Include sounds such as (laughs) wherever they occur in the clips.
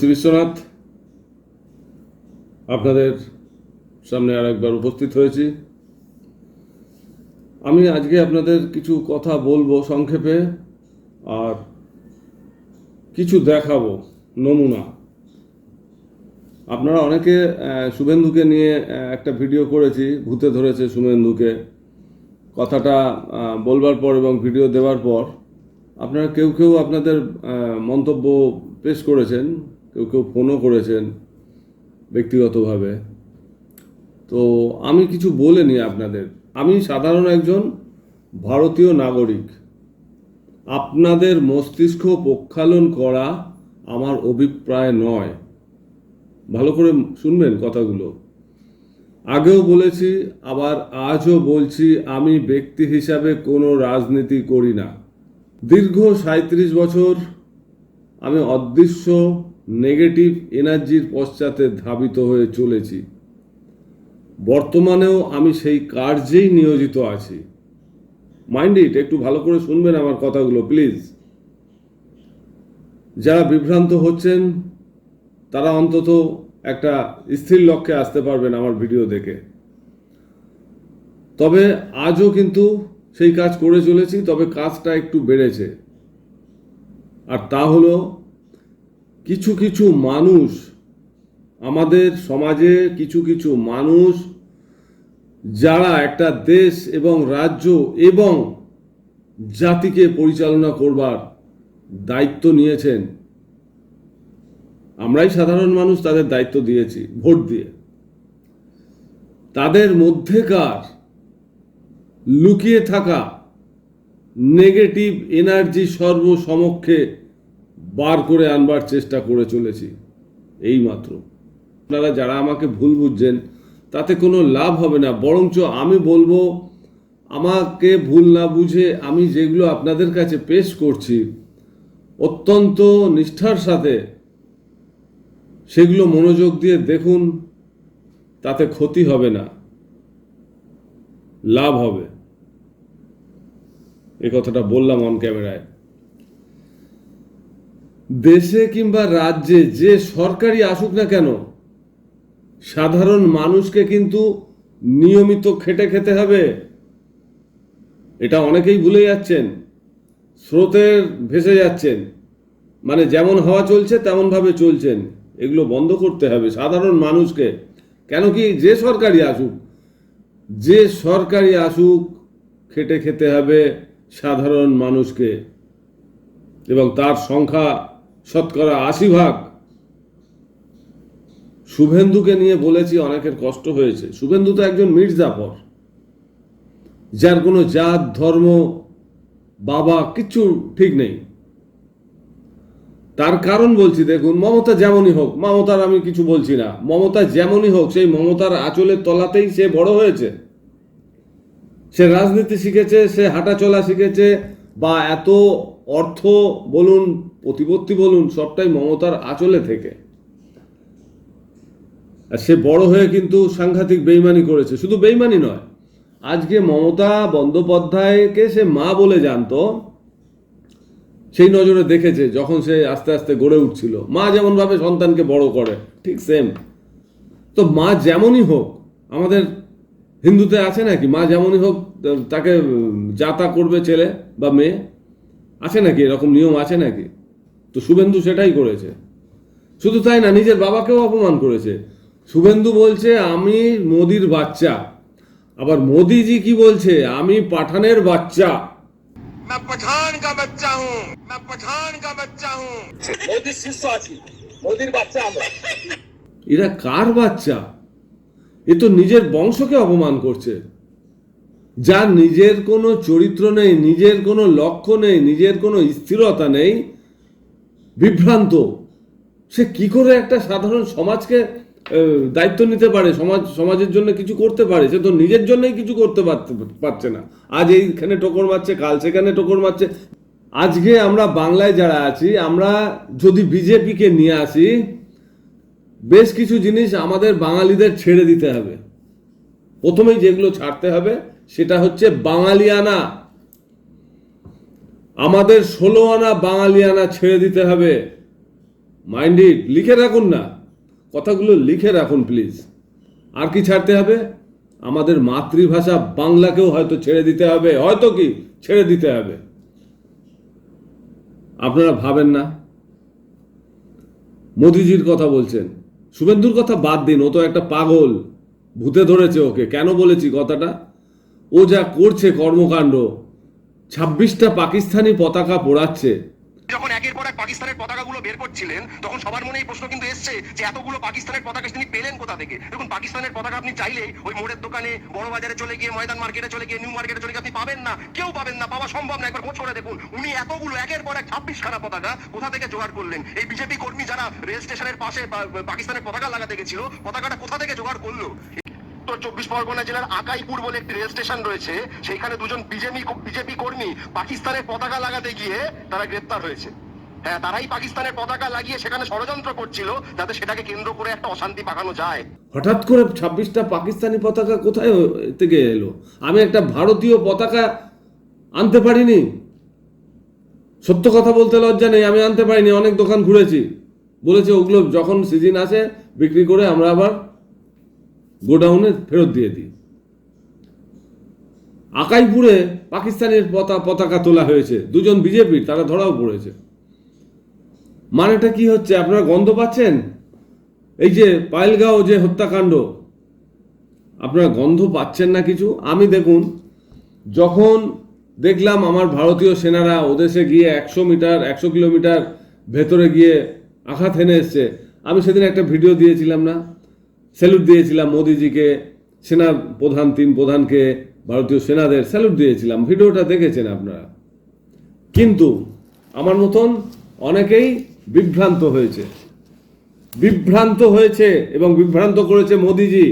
শ্রী বিশ্বনাথ, আপনাদের সামনে আর একবার উপস্থিত হয়েছি। আমি আজকে আপনাদের কিছু কথা বলব সংক্ষেপে আর কিছু দেখাবো নমুনা। আপনারা অনেকে শুভেন্দুকে নিয়ে একটা ভিডিও করেছি, ভূতে ধরেছে শুভেন্দুকে। কথাটা বলবার পর এবং ভিডিও দেওয়ার পর আপনারা কেউ কেউ আপনাদের মন্তব্য পেশ করেছেন। কেউ কেউ ফোনও করেছেন ব্যক্তিগতভাবে। তো আমি কিছু বলিনি আপনাদের। আমি সাধারণ একজন ভারতীয় নাগরিক। আপনাদের মস্তিষ্ক প্রক্ষালন করা আমার অভিপ্রায় নয়। ভালো করে শুনবেন কথাগুলো। আগেও বলেছি, আবার আজও বলছি, আমি ব্যক্তি হিসাবে কোনো রাজনীতি করি না। দীর্ঘ সাঁত্রিশ বছর আমি অদৃশ্য নেগেটিভ এনার্জির পশ্চাতে ধাবিত হয়ে চলেছি। বর্তমানেও আমি সেই কার্যেই নিয়োজিত আছি। মাইন্ড ইট, একটু ভালো করে শুনবেন আমার কথাগুলো, প্লিজ। যারা বিভ্রান্ত হচ্ছেন, তারা অন্তত একটা স্থির লক্ষ্যে আসতে পারবেন আমার ভিডিও দেখে। তবে আজও কিন্তু সেই কাজ করে চলেছি, তবে কাজটা একটু বেড়েছে। আর তা হলো কিছু কিছু মানুষ, আমাদের সমাজে কিছু কিছু মানুষ, যারা একটা দেশ এবং রাজ্য এবং জাতিকে পরিচালনা করবার দায়িত্ব নিয়েছেন। আমরাই সাধারণ মানুষ তাদের দায়িত্ব দিয়েছি, ভোট দিয়ে। তাদের মধ্যেকার লুকিয়ে থাকা নেগেটিভ এনার্জি সর্বসমক্ষে বার করে আনবার চেষ্টা করে চলেছি এই মাত্র আপনারা যারা আমাকে ভুল বুঝছেন, তাতে কোনো লাভ হবে না, বরঞ্চ আমি বলব, আমাকে ভুল না বুঝে আমি যেগুলো আপনাদের কাছে পেশ করছি, অত্যন্ত নিষ্ঠার সাথে সেগুলো মনোযোগ দিয়ে দেখুন, তাতে ক্ষতি হবে না, লাভ হবে। এ কথাটা বললাম অন ক্যামেরায় দেশে কিংবা রাজ্যে যে সরকারি আসুক না কেন, সাধারণ মানুষকে কিন্তু নিয়মিত খেটে খেতে হবে। এটা অনেকেই ভুলে যাচ্ছেন, স্রোতের ভেসে যাচ্ছেন। মানে যেমন হওয়া চলছে, তেমনভাবে চলছেন। এগুলো বন্ধ করতে হবে সাধারণ মানুষকে। কেন কি যে সরকারি আসুক, যে সরকারি আসুক, খেটে খেতে হবে সাধারণ মানুষকে। এবং তার সংখ্যা শতকরা আশি ভাগ। শুভেন্দুকে নিয়ে বলেছি অনেকের কষ্ট হয়েছে। শুভেন্দু তো একজন মির্জাফর। যার কোনো জাত, ধর্ম, বাবা কিচ্ছু ঠিক নেই। তার কারণ বলছি, দেখুন, মমতা যেমনই হোক, মমতার আমি কিছু বলছি না। মমতা যেমনই হোক, সেই মমতার আঁচলের তলাতেই সে বড় হয়েছে। সে রাজনীতি শিখেছে, সে হাঁটা চলা শিখেছে, বা এত অর্থ, বলুন প্রতিপত্তি বলুন, সবটাই মমতার আঁচলে থেকে। আর সে বড় হয়ে কিন্তু সাংঘাতিক বেইমানি করেছে। শুধু বেইমানি নয়, আজকে মমতা বন্দ্যোপাধ্যায়কে সে মা বলে জানতো, সেই নজরে দেখেছে যখন সে আস্তে আস্তে গড়ে উঠছিল। মা যেমন ভাবে সন্তানকে বড় করে, ঠিক সেম। তো মা যেমনই হোক, আমাদের হিন্দুতে আছে নাকি? মা যেমনই হোক, তাকে যাতা করবে ছেলে বা মেয়ে, আছে নাকি? এরকম নিয়ম আছে নাকি? তো শুভেন্দু সেটাই করেছে শুধু তাই না নিজের বাবাকেও অপমান করেছে শুভেন্দু বলছে আমি মোদির বাচ্চা আবার মোদিজি কি বলছে আমি পাঠানের বাচ্চা मैं पठान का बच्चा हूँ मैं पठान का बच्चा हूँ মোদির শিষ্য আছি মোদির বাচ্চা আমরা এরা কার বাচ্চা এ তো নিজের বংশকে অপমান করছে যার নিজের কোনো চরিত্র নেই নিজের কোনো লক্ষ্য নেই নিজের কোনো স্থিরতা নেই বিভ্রান্ত। সে কি করে একটা সাধারণ সমাজকে দায়িত্ব নিতে পারে? সমাজ, সমাজের জন্য কিছু করতে পারে? সে তো নিজের জন্যই কিছু করতে পারছে না। আজ এইখানে টোকর মারছে, কাল সেখানে টোকর মারছে। আজকে আমরা বাংলায় যারা আছি, আমরা যদি বিজেপিকে নিয়ে আসি, বেশ কিছু জিনিস আমাদের বাঙালিদের ছেড়ে দিতে হবে। প্রথমেই যেগুলো ছাড়তে হবে, সেটা হচ্ছে বাঙালিয়ানা। আমাদের ষোলো আনা বাঙালি আনা ছেড়ে দিতে হবে। মাইন্ডেড লিখে রাখুন না। কথাগুলো লিখে রাখুন প্লিজ আর কি ছাড়তে হবে? আমাদের মাতৃভাষা বাংলাকেও হয়তো ছেড়ে দিতে হবে। হয়তো কি? ছেড়ে দিতে হবে। আপনারা ভাবেন না। মোদিজির কথা বলছেন। শুভেন্দুর কথা বাদ দিন, ও তো একটা পাগল। ভূতে ধরেছে ওকে। কেন বলেছি কথাটা? ও যা করছে কর্মকাণ্ড ছাব্বিশটা পাকিস্তানি পতাকা পোড়াচ্ছে। যখন একের পর এক পাকিস্তানের পতাকাগুলো বের করছিলেন, তখন সবার মনে এই প্রশ্ন কিন্তু এসছে যে এতগুলো পাকিস্তানের পতাকা তিনি পেলেন কোথা থেকে? দেখুন, পাকিস্তানের পতাকা আপনি চাইলেই ওই মোড়ের দোকানে, বড় বাজারে চলে গিয়ে, ময়দান মার্কেটে চলে গিয়ে, নিউ মার্কেটে চলে গিয়ে আপনি পাবেন না, কেউ পাবেন না, পাওয়া সম্ভব না। একবার খোঁজ করে দেখুন, উনি এতগুলো, একের পর এক ছাব্বিশ খানা পতাকা কোথা থেকে জোগাড় করলেন? এই বিজেপি কর্মী যারা রেল স্টেশনের পাশে পাকিস্তানের পতাকা লাগাতে গেছিল, পতাকাটা কোথা থেকে জোগাড় করল? উত্তর চব্বিশ পরগনা জেলার আকাইপুর বলে একটি রেল স্টেশন রয়েছে। সেইখানে দুজন বিজেপি বিজেপি কর্মী পাকিস্তানের পতাকা লাগাতে গিয়ে তারা গ্রেপ্তার হয়েছে। হ্যাঁ তারাই পাকিস্তানের পতাকা লাগিয়ে সেখানে ষড়যন্ত্র করছিল যাতে সেটাকে কেন্দ্র করে একটা অশান্তি পাকানো যায়। হঠাৎ করে ছাব্বিশটা পাকিস্তানি পতাকা কোথায় থেকে এলো? আমি একটা ভারতীয় পতাকা আনতে পারিনি। সত্য কথা বলতে লজ্জা নেই, আমি আনতে পারিনি, অনেক দোকান ঘুরেছি। বলেছে, ওগুলো যখন সিজন আসে, বিক্রি করে আমরা আবার গোডাউনে ফেরত দিয়ে দিই। আকাইপুরে পাকিস্তানের পতা পতাকা তোলা হয়েছে। দুজন বিজেপির তারা ধরাও পড়েছে। মানেটা কি হচ্ছে? আপনারা গন্ধ পাচ্ছেন? এই যে পায়েলগাঁও যে হত্যাকাণ্ড, আপনারা গন্ধ পাচ্ছেন না কিছু? আমি দেখুন, যখন দেখলাম আমার ভারতীয় সেনারা ওদেশে গিয়ে একশো মিটার, একশো কিলোমিটার ভেতরে গিয়ে আঘাত হেনে এসছে, আমি সেদিন একটা ভিডিও দিয়েছিলাম না? স্যালুট দিয়েছিলাম মোদিজিকে সেনা প্রধান তিন প্রধানকে ভারতীয় সেনাদের স্যালুট দিয়েছিলাম ভিডিওটা দেখেছেন আপনারা কিন্তু আমার মতন অনেকেই বিভ্রান্ত হয়েছে বিভ্রান্ত হয়েছে এবং বিভ্রান্ত করেছে মোদিজি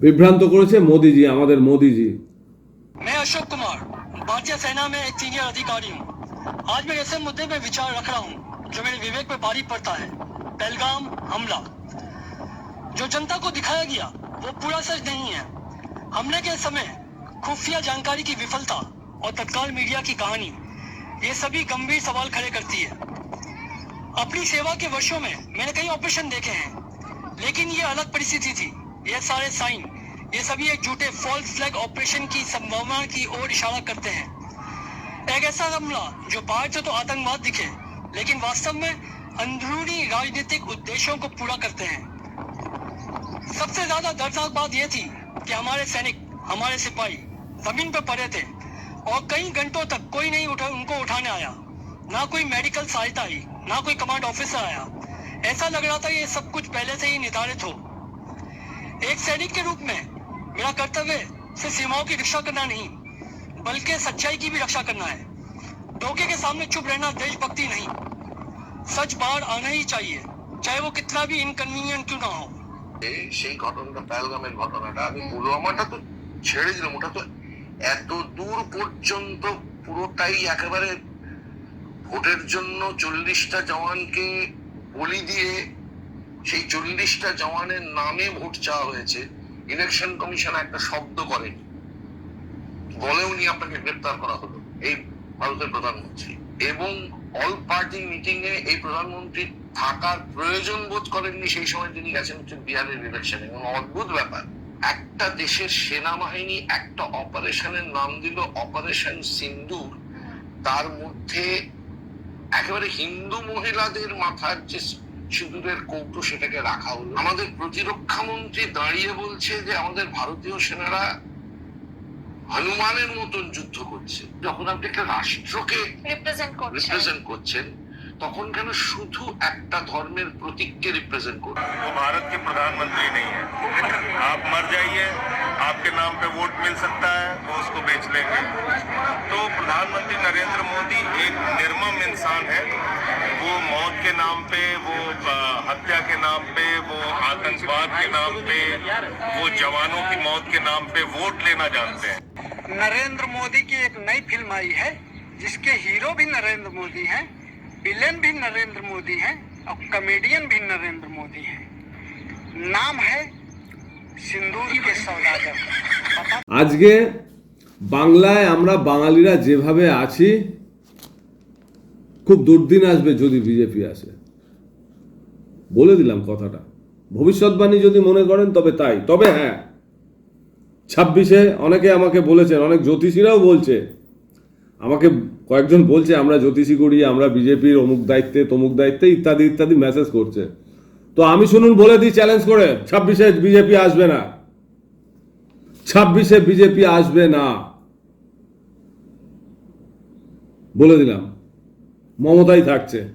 বিভ্রান্ত করেছে মোদিজি আমাদের মোদিজি मैं अशोक कुमार भारतीय सेना में एक सीनियर अधिकारी हूँ आज मैं ऐसे मुद्दे पे विचार रख रहा हूँ जो मेरे विवेक पे भारी पड़ता है पहलगाम हमला। जो जनता को दिखाया गया, वो पूरा सच नहीं है। हमले के समय खुफिया जानकारी की विफलता और तत्काल मीडिया की कहानी, ये सभी गंभीर सवाल खड़े करती है। अपनी सेवा के वर्षों में मैंने कई ऑपरेशन देखे हैं, लेकिन ये अलग परिस्थिति थी। ये सारे साइन, ये सभी एक झूठे फॉल्स फ्लैग ऑपरेशन की संभावना की ओर इशारा करते हैं। एक ऐसा हमला, जो बाहर से तो आतंकवाद दिखे, लेकिन वास्तव में अंदरूनी राजनीतिक उद्देश्यों को पूरा करते हैं। सबसे ज़्यादा दर्दनाक बात यह थी कि हमारे सैनिक, हमारे सिपाही ज़मीन पर पड़े थे और कई घंटों तक कोई नहीं उठा, उनको उठाने आया। ना कोई मेडिकल सहायता आई, ना कोई कमांड ऑफिसर आया। ऐसा लग रहा था ये सब कुछ पहले से ही निर्धारित हो। एक सैनिक के रूप में मेरा कर्तव्य सिर्फ़ सीमाओं की रक्षा करना नहीं, बल्कि सच्चाई की भी रक्षा करना है। धोखे के सामने चुप रहना देशभक्ति नहीं। सच बाहर आना ही चाहिए चाहे वो कितना भी इनकन्वीनियंट क्यों ना हो এই সেই ঘটনাটা প্যালগামের ঘটনাটা আমি পুলওয়ামাটা তো ছেড়ে দিলাম ওটা তো এত দূর পর্যন্ত পুরোটাই একেবারে ভোটের জন্য চল্লিশটা জওয়ানকে বলি দিয়ে সেই চল্লিশটা জওয়ানের নামে ভোট চাওয়া হয়েছে ইলেকশন কমিশন একটা শব্দ করেনি বলেও নি আপনাকে গ্রেপ্তার করা হলো এই ভারতের প্রধানমন্ত্রী এবং অল পার্টি মিটিং এ এই প্রধানমন্ত্রী থাকার প্রয়োজন বোধ করেননি, সেই সময় তিনি গেছেন হচ্ছে বিহারের ইলেকশনে অদ্ভুত ব্যাপার, একটা দেশের সেনাবাহিনী একটা অপারেশনের নাম দিল অপারেশন সিন্দুর। তার মধ্যে একেবারে হিন্দু মহিলাদের মাথার যে সিঁদুরের কৌটো সেটাকে রাখা হলো। আমাদের প্রতিরক্ষা মন্ত্রী দাঁড়িয়ে বলছে যে আমাদের ভারতীয় সেনারা হনুমানের মতন যুদ্ধ করছে যখন আপনি একটা রাষ্ট্রকে রিপ্রেজেন্ট করছে রিপ্রেজেন্ট করছেন তখন কেন শুধু একটা ধর্মের প্রতীককে রিপ্রেজেন্ট করবেন वो भारत के प्रधानमंत्री नहीं (laughs) है आप मर जाइए आपके नाम पे वोट मिल सकता है, वो उसको बेच लेंगे। तो प्रधानमंत्री नरेंद्र मोदी एक निर्मम इंसान है। वो मौत के नाम पे, वो हत्या के नाम पे, वो आतंकवाद के नाम पे, वो जवानों की मौत के नाम पे वोट लेना जानते हैं। नरेंद्र मोदी की एक नई फ़िल्म आई है, जिसके हीरो भी नरेंद्र मोदी हैं, विलेन भी नरेंद्र मोदी हैं, और कॉमेडियन भी नरेंद्र मोदी हैं। नाम है আজকে বাংলায় আমরা বাঙালিরা যেভাবে আছি, খুব দুর্দিন আসবে যদি বিজেপি আসে। বলে দিলাম কথাটা। ভবিষ্যৎবাণী যদি মনে করেন, তবে তাই। তবে হ্যাঁ ছাব্বিশে অনেকে আমাকে বলেছেন, অনেক জ্যোতিষীরাও বলছে, আমাকে কয়েকজন বলছে, আমরা জ্যোতিষী করি, আমরা বিজেপির অমুক দায়িত্বে, তমুক দায়িত্বে ইত্যাদি ইত্যাদি মেসেজ করছে। তো আমি শুনুন, বলে দিই চ্যালেঞ্জ করে, ছাব্বিশে বিজেপি আসবে না। ছাব্বিশে বিজেপি আসবে না। বলে দিলাম। মমতাই থাকছে।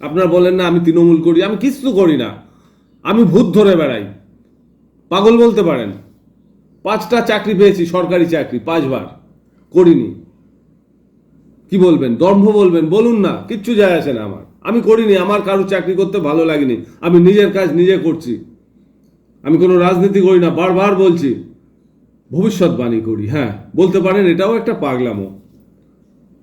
আপনারা বলেন না, আমি তৃণমূল করি, আমি কিছু করি না। আমি ভূত ধরে বেড়াই। পাগল বলতে পারেন। পাঁচটা চাকরি পেয়েছি, সরকারি চাকরি, পাঁচবার। করিনি। কি বলবেন? দম্ভ বলবেন? বলুন না, কিচ্ছু যায় আসে না আমার। আমি করিনি, আমার কারও চাকরি করতে ভালো লাগেনি, আমি নিজের কাজ নিজে করছি। আমি কোনো রাজনীতি করি না, বারবার বলছি, ভবিষ্যৎবাণী করি হ্যাঁ বলতে পারেন এটাও একটা পাগলামো।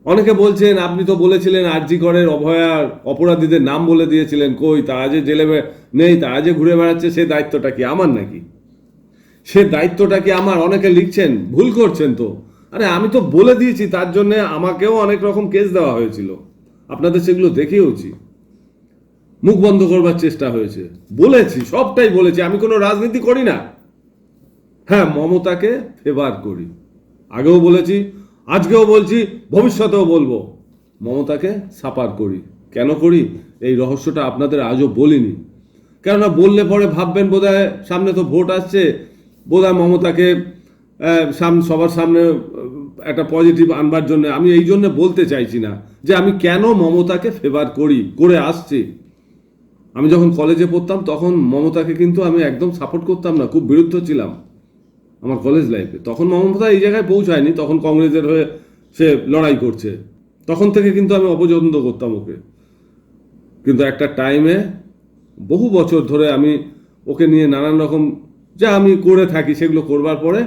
অনেকে বলছেন, আপনি তো বলেছিলেন আরজি করের অভয়ার অপরাধীদের নাম বলে দিয়েছিলেন, কই তারা যে জেলে নেই তারা যে ঘুরে বেড়াচ্ছে, সে দায়িত্বটা কি আমার নাকি? সে দায়িত্বটা কি আমার? অনেকে লিখছেন, ভুল করছেন তো। আরে আমি তো বলে দিয়েছি, তার জন্য আমাকেও অনেক রকম কেস দেওয়া হয়েছিল। আপনাদের সেগুলো দেখেওছি মুখ বন্ধ করবার চেষ্টা হয়েছে। বলেছি, সবটাই বলেছি। আমি কোনো রাজনীতি করি না। হ্যাঁ মমতাকে ফেভার করি। আগেও বলেছি, আজকেও বলছি, ভবিষ্যতেও বলব। মমতাকে সাপার করি। কেন করি? এই রহস্যটা আপনাদের আজও বলিনি। কেননা বললে পরে ভাববেন বোধহয় সামনে তো ভোট আসছে। বোধহয় মমতাকে সাম, সবার সামনে একটা পজিটিভ আনবার জন্য, আমি এই জন্য বলতে চাইছি না যে আমি কেন মমতাকে ফেভার করি, করে আসছি। আমি যখন কলেজে পড়তাম, তখন মমতাকে কিন্তু আমি একদম সাপোর্ট করতাম না, খুব বিরুদ্ধ ছিলাম আমার কলেজ লাইফে তখন মমতা এই জায়গায় পৌঁছায়নি, তখন কংগ্রেসের হয়ে সে লড়াই করছে। তখন থেকে কিন্তু আমি অপছন্দ করতাম ওকে। কিন্তু একটা টাইমে বহু বছর ধরে আমি ওকে নিয়ে নানান রকম যা আমি করে থাকি, সেগুলো করবার পরে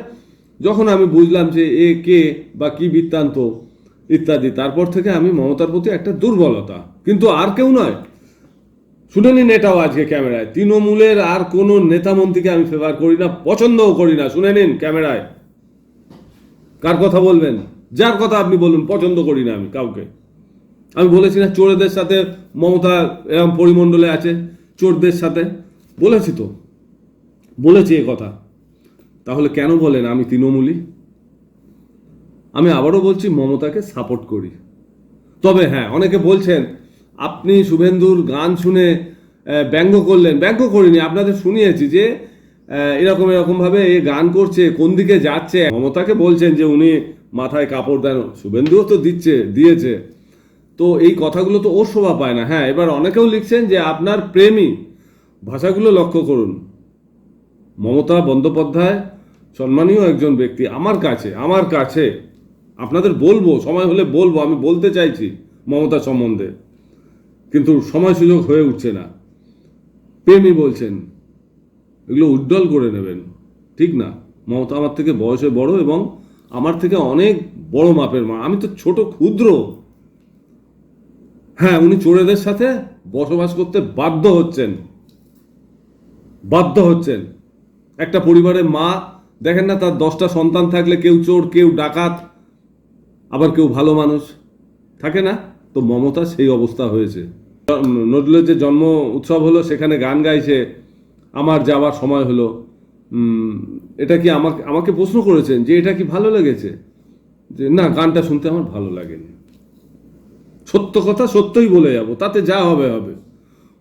যখন আমি বুঝলাম যে এ কে বা কি বৃত্তান্ত ইত্যাদি, তারপর থেকে আমি মমতার প্রতি একটা দুর্বলতা। কিন্তু আর কেউ নয়। শুনে নিন এটাও আজকে ক্যামেরায়। তৃণমূলের আর কোনো নেতা মন্ত্রীকে আমি ফেভার করি না, পছন্দও করি না। শুনে নিন ক্যামেরায়। কার কথা বলবেন? যার কথা আপনি বলুন, পছন্দ করি না আমি কাউকে। আমি বলেছি না চোরেদের সাথে মমতা এরকম পরিমণ্ডলে আছে, চোরদের সাথে। বলেছি তো। বলেছি এ কথা। তাহলে কেন বলেন আমি তৃণমূলী আমি আবারও বলছি, মমতাকে সাপোর্ট করি। তবে হ্যাঁ অনেকে বলছেন, আপনি শুভেন্দুর গান শুনে ব্যঙ্গ করলেন। ব্যঙ্গ করিনি, আপনাদের শুনিয়েছি যে এরকম এরকমভাবে এ গান করছে, কোন দিকে যাচ্ছে। মমতাকে বলছেন যে, উনি মাথায় কাপড় দেন, শুভেন্দুও তো দিচ্ছে, দিয়েছে। তো এই কথাগুলো তো ওর শোভা পায় না। হ্যাঁ এবার অনেকেও লিখছেন যে, আপনার প্রেমী। ভাষাগুলো লক্ষ্য করুন। মমতা বন্দ্যোপাধ্যায় সম্মানীয় একজন ব্যক্তি আমার কাছে আমার কাছে, আপনাদের বলব, সময় হলে বলব, আমি বলতে চাইছি মমতা সম্বন্ধে। কিন্তু সময় সুযোগ হয়ে উঠছে না। প্রেমী বলছেন, এগুলো উজ্জ্বল করে নেবেন। ঠিক না? মমতা আমার থেকে বয়সে বড় এবং আমার থেকে অনেক বড় মাপের মা। আমি তো ছোট, ক্ষুদ্র। হ্যাঁ উনি চোরেদের সাথে বসবাস করতে বাধ্য হচ্ছেন। বাধ্য হচ্ছেন। একটা পরিবারের মা দেখেন না, তার দশটা সন্তান থাকলে কেউ চোর, কেউ ডাকাত, আবার কেউ ভালো মানুষ। থাকে না? তো মমতা সেই অবস্থা হয়েছে। নজরুলের যে জন্ম উৎসব হলো, সেখানে গান গাইছে, আমার যাওয়ার সময় হলো। এটা কি আমাকে আমাকে প্রশ্ন করেছেন যে এটা কি ভালো লেগেছে? যে না, গানটা শুনতে আমার ভালো লাগেনি। সত্য কথা সত্যই বলে যাব, তাতে যা হবে হবে।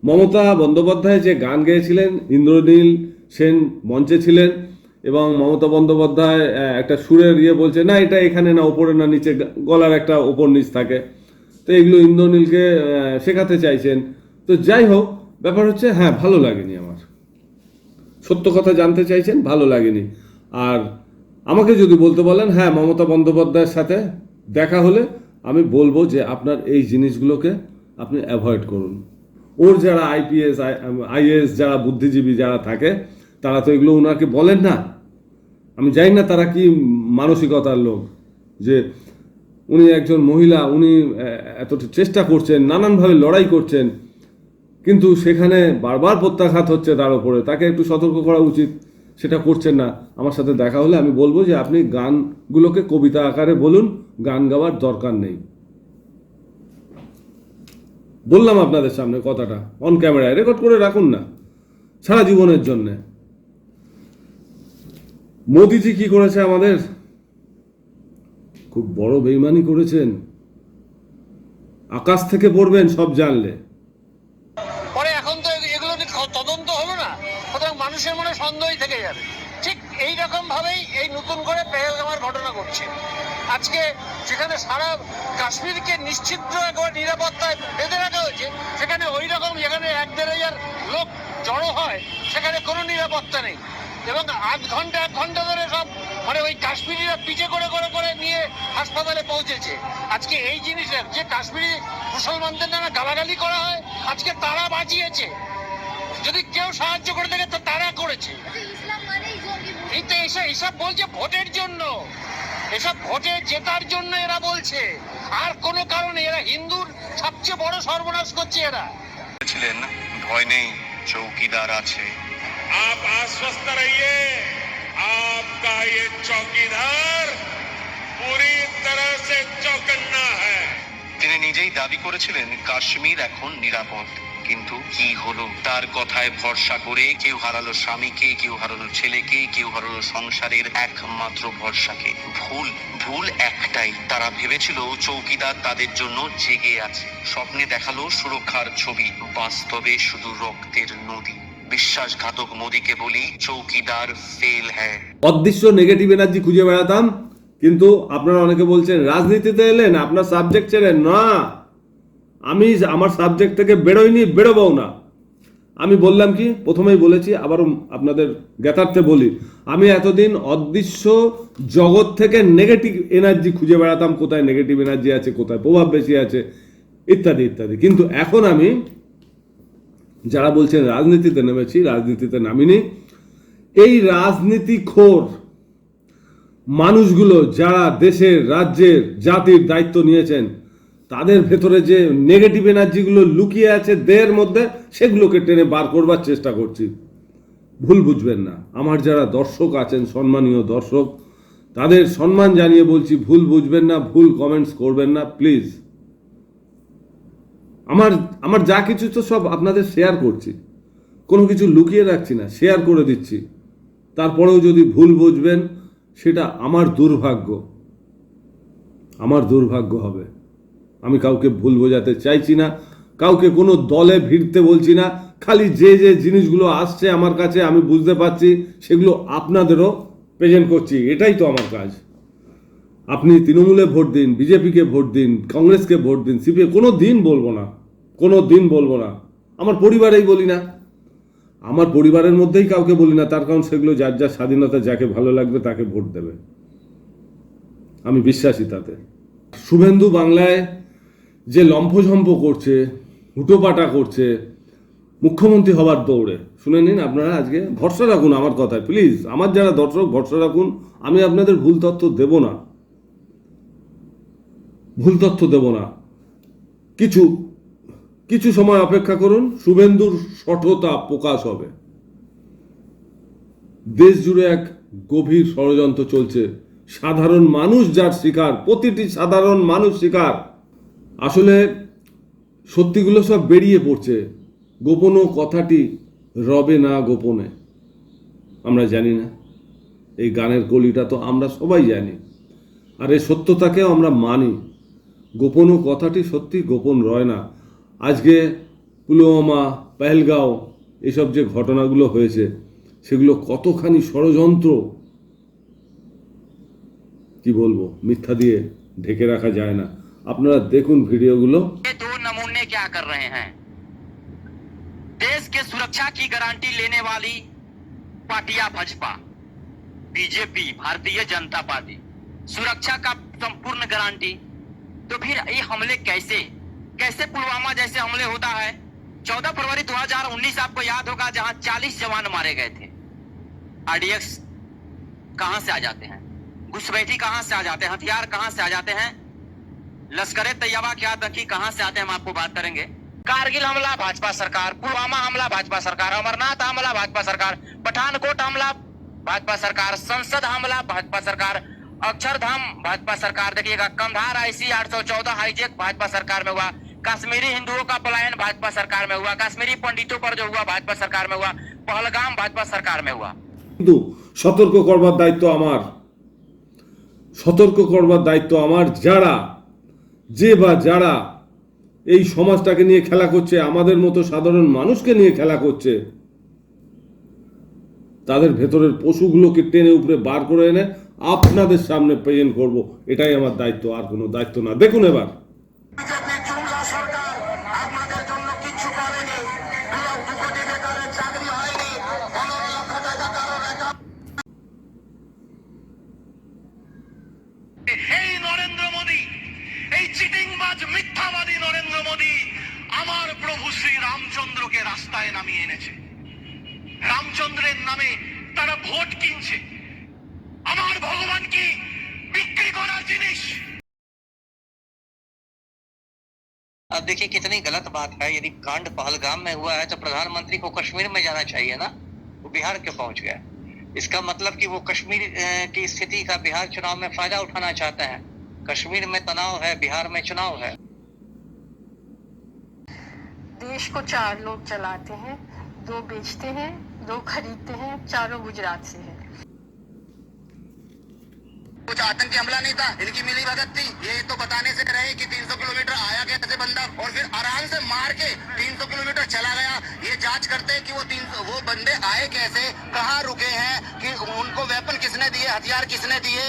মমতা বন্দ্যোপাধ্যায় যে গান গেয়েছিলেন, ইন্দ্রনীল সেন মঞ্চে ছিলেন এবং মমতা বন্দ্যোপাধ্যায় একটা সুরের ইয়ে বলছে, না, এটা এখানে না, ওপরে না, নিচে গলার একটা ওপর নিচ থাকে। তো এগুলো ইন্দ্রনীলকে শেখাতে চাইছেন। তো যাই হোক, ব্যাপার হচ্ছে হ্যাঁ ভালো লাগেনি আমার। সত্য কথা জানতে চাইছেন, ভালো লাগেনি। আর আমাকে যদি বলতে বলেন হ্যাঁ মমতা বন্দ্যোপাধ্যায়ের সাথে দেখা হলে আমি বলব যে আপনার এই জিনিসগুলোকে আপনি অ্যাভয়েড করুন। ওর যারা আইপিএস আইএস যারা বুদ্ধিজীবী যারা থাকে তারা তো এগুলো ওনাকে বলেন না। আমি জানি না তারা কি মানসিকতার লোক যে উনি একজন মহিলা উনি আহ, এত চেষ্টা করছেন নানানভাবে লড়াই করছেন কিন্তু সেখানে বারবার প্রত্যাঘাত হচ্ছে তার উপরে। তাকে একটু সতর্ক করা উচিত সেটা করছেন না। আমার সাথে দেখা হলে আমি বলব যে আপনি গানগুলোকে কবিতা আকারে বলুন গান গাওয়ার দরকার নেই। বললাম আপনাদের সামনে কথাটা অন ক্যামেরায় রেকর্ড করে রাখুন না সারা জীবনের জন্যে। মোদিজি কি করেছে আমাদের? খুব বড় বেইমানি করেছেন। আকাশ থেকে পড়বেন, সব জানলে। পরে এখন তো এগুলো তদন্ত হলো না। সুতরাং মানুষের মনে সন্দেহই থেকে যাবে। ঠিক এই রকম ভাবেই এই নতুন করে পেহেলগামের ঘটনা ঘটছে। আজকে যেখানে সারা কাশ্মীরকে নিশ্চিদ্র একেবারে নিরাপত্তায় বেঁধে রাখা হয়েছে, সেখানে ওই রকম যেখানে এক দেড় হাজার লোক জড়ো হয়, সেখানে কোনো নিরাপত্তা নেই। এবং আধ ঘণ্টা এক ঘণ্টা ধরে সব মানে ওই কাশ্মীরিরা পিছে করে করে করে নিয়ে হাসপাতালে পৌঁছেছে। আজকে এই জিনিসের যে কাশ্মীরি মুসলমানদের নামে গালাগালি করা হয় আজকে তারা বাঁচিয়েছে। যদি কেউ সাহায্য করে থাকে তো তারা করেছে। ইসলাম মানেই এই তো এসব এসব বলছে ভোটের জন্য। এসব ভোটে জেতার জন্য এরা বলছে। আর কোনো কারণে এরা হিন্দুর সবচেয়ে বড় সর্বনাশ করছে এরা। ছিলেন ভয় নেই চৌকিদার আছে। आप आश्वस्त रहिए आपका ये चौकीदार पूरी तरह से चौकन्ना है তিনি নিজেই দাবি করেছিলেন কাশ্মীর এখন নিরাপদ কিন্তু কি হলো তার কথায় ভরসা করে কেউ হারালো স্বামীকে কেউ হারালো ছেলেকে কেউ হারালো সংসারের একমাত্র ভরসাকে ভুল ভুল একটাই তারা ভেবেছিল চৌকিদার তাদের জন্য জেগে আছে স্বপ্নে দেখালো সুরক্ষার ছবি বাস্তবে শুধু রক্তের নদী বিশ্বাসঘাতক মোদীকে বলি, চৌকিদার ফেল হ্যায় অদৃশ্য নেগেটিভ এনার্জি খুঁজে বেড়াতাম, কিন্তু আপনারা অনেকে বলছেন, রাজনীতিতে এলেন, আপনার সাবজেক্ট ছেড়ে না, আমি আমার সাবজেক্ট থেকে বেরোইনি বেরোবও না। আমি বললাম কি, প্রথমেই বলেছি, আবারও আপনাদের জ্ঞাতার্থে বলি, আমি এতদিন অদৃশ্য জগৎ থেকে নেগেটিভ এনার্জি খুঁজে বেড়াতাম, কোথায় নেগেটিভ এনার্জি আছে, কোথায় প্রভাব বেশি আছে, ইত্যাদি ইত্যাদি। কিন্তু এখন আমি যারা বলছেন রাজনীতিতে নেমেছি, রাজনীতিতে নামিনি। এই রাজনীতি খোর মানুষগুলো যারা দেশের, রাজ্যের, জাতির দায়িত্ব নিয়েছেন, তাদের ভেতরে যে নেগেটিভ এনার্জিগুলো লুকিয়ে আছে দেহের মধ্যে, সেগুলোকে টেনে বার করবার চেষ্টা করছি। ভুল বুঝবেন না। আমার যারা দর্শক আছেন, সম্মানীয় দর্শক, তাদের সম্মান জানিয়ে বলছি, ভুল বুঝবেন না, ভুল কমেন্টস করবেন না প্লিজ আমার আমার যা কিছু তো সব আপনাদের শেয়ার করছি। কোনো কিছু লুকিয়ে রাখছি না শেয়ার করে দিচ্ছি। তারপরেও যদি ভুল বুঝবেন, সেটা আমার দুর্ভাগ্য। আমার দুর্ভাগ্য হবে। আমি কাউকে ভুল বোঝাতে চাইছি না, কাউকে কোনো দলে ভিড়তে বলছি না, খালি যে যে জিনিসগুলো আসছে আমার কাছে, আমি বুঝতে পারছি, সেগুলো আপনাদেরও প্রেজেন্ট করছি। এটাই তো আমার কাজ। আপনি তৃণমূলে ভোট দিন, বিজেপিকে ভোট দিন, কংগ্রেসকে ভোট দিন, সিপিএ, কোনো দিন বলব না, কোনো দিন বলব না। আমার পরিবারেই বলি না। আমার পরিবারের মধ্যেই কাউকে বলি না, তার কারণ সেগুলো যার যার স্বাধীনতা, যাকে ভালো লাগবে তাকে ভোট দেবে। আমি বিশ্বাসী তাতে। শুভেন্দু বাংলায় যে লম্ফঝম্প করছে হুটোপাটা করছে, মুখ্যমন্ত্রী হবার দৌড়ে, শুনে নিন আপনারা আজকে, ভরসা রাখুন আমার কথায় প্লিজ আমার যারা দর্শক, ভরসা রাখুন, আমি আপনাদের ভুল তথ্য দেব না। ভুল তথ্য দেব না। কিছু কিছু সময় অপেক্ষা করুন, শুভেন্দুর সঠতা প্রকাশ হবে। দেশ জুড়ে এক গভীর ষড়যন্ত্র চলছে। সাধারণ মানুষ যার শিকার, প্রতিটি সাধারণ মানুষ শিকার। আসলে সত্যিগুলো সব বেরিয়ে পড়ছে। গোপন কথাটি রবে না গোপনে। আমরা জানি না। এই গানের কলিটা তো আমরা সবাই জানি। আর এই সত্যতাকেও আমরা মানি। গোপন কথাটি সত্যি গোপন রয় না আজকে পুলওয়ামা পেহেলগাঁও এসব যে ঘটনাগুলো হয়েছে সেগুলো কতখানি ষড়যন্ত্র কি বলবো মিথ্যা দিয়ে ঢেকে রাখা যায় না আপনারা দেখুন ভিডিওগুলো ये दो नमूने क्या कर रहे हैं देश के सुरक्षा की गारंटी लेने वाली पार्टियां भाजपा बीजेपी भारतीय जनता पार्टी सुरक्षा का संपूर्ण गारंटी तो फिर ये हमले कैसे? कैसे पुलवामा जैसे हमले होता है? 14 फरवरी 2019 आपको याद होगा, जहाँ 40 जवान मारे गए थे। आरडीएक्स कहाँ से आ जाते हैं? घुसपैठी कहाँ से आ जाते हैं? हथियार कहाँ से आ जाते हैं? लश्कर तैयबा की आतंकी कहाँ से आते हैं हम आपको बात करेंगे। कारगिल हमला, भाजपा सरकार। पुलवामा हमला, भाजपा सरकार। अमरनाथ हमला, भाजपा सरकार। पठानकोट हमला, भाजपा सरकार। संसद हमला, भाजपा सरकार। अक्षरधाम भाजपा सरकार देखिएगा कंधार आईसी 814 हाईजेक भाजपा सरकार में हुआ कश्मीरी हिंदुओं का पलायन भाजपा सरकार में हुआ कश्मीरी पंडितों पर जो हुआ भाजपा सरकार में हुआ पहलगाम भाजपा सरकार में हुआ কিন্তু সতর্ক করবার দায়িত্ব আমার সতর্ক করবার দায়িত্ব আমার যারা যে বা যারা এই সমাজটাকে নিয়ে খেলা করছে আমাদের মতো সাধারণ মানুষকে নিয়ে খেলা করছে তাদের ভেতরের পশুগুলোকে টেনে উপরে বার করে এনে আপনাদের সামনে প্রেজেন্ট করব। এটাই আমার দায়িত্ব আর কোনো দায়িত্ব না। দেখুন এবার। এই নরেন্দ্র মোদী এই চিটিংবাজ মিথ্যাবাদী নরেন্দ্র মোদী আমার প্রভু শ্রী রামচন্দ্রকে রাস্তায় নামিয়ে এনেছে। রামচন্দ্রের নামে তারা ভোট কিনছে। আমার ভগবান কি বিক্রি করার জিনিস अब देखिए कितनी गलत बात है यदि कांड पहलगाम में हुआ है तो प्रधानमंत्री को कश्मीर में जाना चाहिए ना वो बिहार क्यों पहुंच गया इसका मतलब कि वो कश्मीर अ, की स्थिति का बिहार चुनाव में फायदा उठाना चाहते हैं कश्मीर में तनाव है बिहार में चुनाव है देश को चार लोग चलाते हैं दो बेचते हैं दो खरीदते हैं चारों गुजरात से हैं कुछ आतंकी हमला नहीं था, इनकी मिली भगत थी। ये तो बताने से रहे कि 300 किलोमीटर आया कैसे बंदा और फिर आराम से मार के 300 किलोमीटर चला गया। ये जाँच करते हैं कि वो 300 वो बंदे आए कैसे, कहाँ रुके हैं, कि उनको वेपन किसने दिए, हथियार किसने दिए,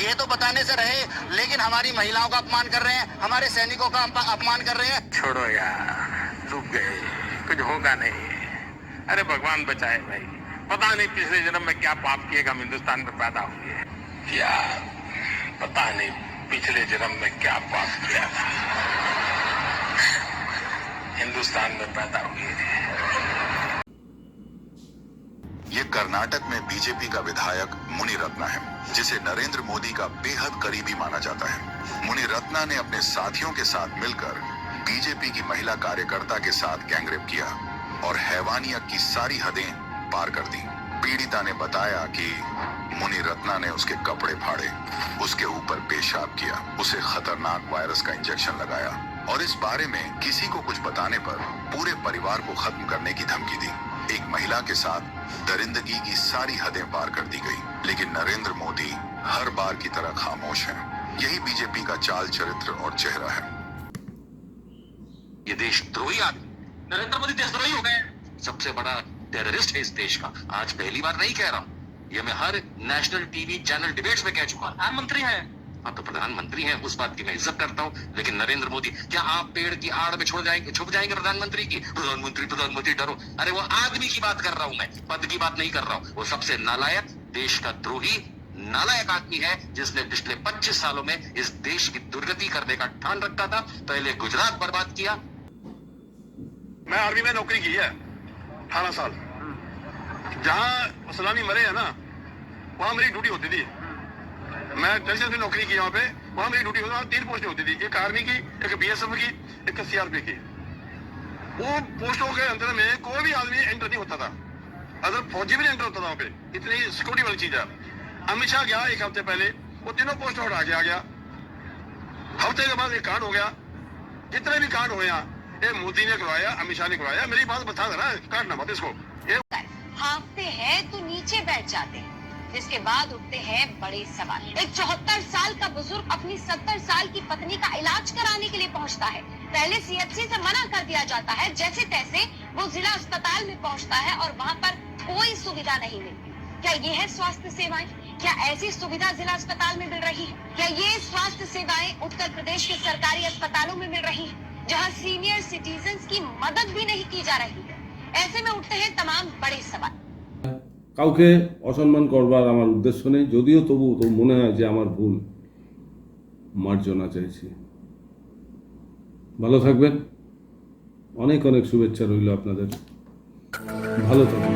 ये तो बताने से रहे। लेकिन हमारी महिलाओं का अपमान कर रहे हैं, हमारे सैनिकों का अपमान कर रहे हैं। छोड़ो यार डूब गए, कुछ होगा नहीं। अरे भगवान बचाए भाई। पता नहीं पिछले जन्म में क्या पाप किएगा हम हिंदुस्तान में पैदा हुए। क्या? पता नहीं पिछले जन्म में क्या पाप किया था। हिंदुस्तान में पैदा हुए ये कर्नाटक में बीजेपी का विधायक मुनि रत्ना है, जिसे नरेंद्र मोदी का बेहद करीबी माना जाता है। मुनि रत्ना ने अपने साथियों के साथ मिलकर बीजेपी की महिला कार्यकर्ता के साथ गैंगरेप किया और हैवानियत की सारी हदें पार कर दी। पीड़िता ने बताया कि मुनि रत्ना ने उसके कपड़े फाड़े, उसके ऊपर पेशाब किया, उसे खतरनाक वायरस का इंजेक्शन लगाया और इस बारे में किसी को कुछ बताने पर पूरे परिवार को खत्म करने की धमकी दी। एक महिला के साथ दरिंदगी की सारी हदें पार कर दी गई, लेकिन नरेंद्र मोदी हर बार की तरह खामोश हैं। यही बीजेपी का चाल चरित्र और चेहरा है। ये देशद्रोही आदमी। नरेंद्र मोदी देशद्रोही हो गए सबसे बड़ा टेररिस्ट है इस देश का। आज पहली बार नहीं कह रहा हूँ। ये मैं हर नेशनल टीवी चैनल डिबेट्स में कह चुका हूँ। प्रधानमंत्री हैं। आप तो प्रधानमंत्री हैं उस बात की मैं इज़्ज़त करता हूँ। लेकिन नरेंद्र मोदी क्या आप पेड़ की आड़ में छोड़ जाएँगे छुप जाएँगे प्रधानमंत्री की? प्रधानमंत्री प्रधानमंत्री डरो। अरे वो आदमी की बात कर रहा हूँ मैं। पद की बात नहीं कर रहा हूँ। वो सबसे नालायक देश का द्रोही नालायक आदमी है जिसने पिछले 25 सालों में इस देश की दुर्गति करने का ठान रखा था। पहले गुजरात बर्बाद किया। मैं आर्मी में नौकरी की है। अठारह साल। जहाँ सलामी मरे है ना, वहाँ मेरी ड्यूटी होती थी। मैं टेंशन में नौकरी की वहाँ पे, वहाँ मेरी ड्यूटी होती तीन पोस्टें होती थी। एक आर्मी की, एक बीएसएफ की, एक सीआरपी की। वो पोस्टों के अंदर में कोई भी आदमी एंटर नहीं होता था। अगर फौजी भी नहीं एंटर होता था वहाँ पे, इतनी सिक्योरिटी वाली चीज़ है। अमित शाह गया एक हफ़्ते पहले, वो तीनों पोस्ट हटा के आ गया। हफ़्ते के बाद एक कार्ड हो गया। जितने भी कार्ड हुए यहाँ ये मोदी ने करवाया, अमित शाह ने करवाया, मेरी बात बता देना काटना मत इसको। ये हाँफते हैं तो नीचे बैठ जाते हैं। जिसके बाद उठते हैं बड़े सवाल। एक चौहत्तर साल का बुज़ुर्ग अपनी सत्तर साल की पत्नी का इलाज कराने के लिए पहुँचता है। पहले सीएचसी से मना कर दिया जाता है जैसे तैसे वो जिला अस्पताल में पहुँचता है और वहाँ पर कोई सुविधा नहीं मिलती। क्या ये है स्वास्थ्य सेवाएँ? क्या ऐसी सुविधा जिला अस्पताल में मिल रही है? क्या ये स्वास्थ्य सेवाएँ उत्तर प्रदेश के सरकारी अस्पतालों में मिल रही है? जहां सीनियर सिटीजन की मदद भी नहीं की जा रही है ऐसे में उठते हैं तमाम बड़े सवाल কাউকে অসম্মান করবার আমার উদ্দেশ্য নেই যদিও তবু তো মনে হয় যে আমার ভুল মার্জনা চাইছি ভালো থাকবেন অনেক অনেক শুভেচ্ছা রইল আপনাদের ভালো থাকুন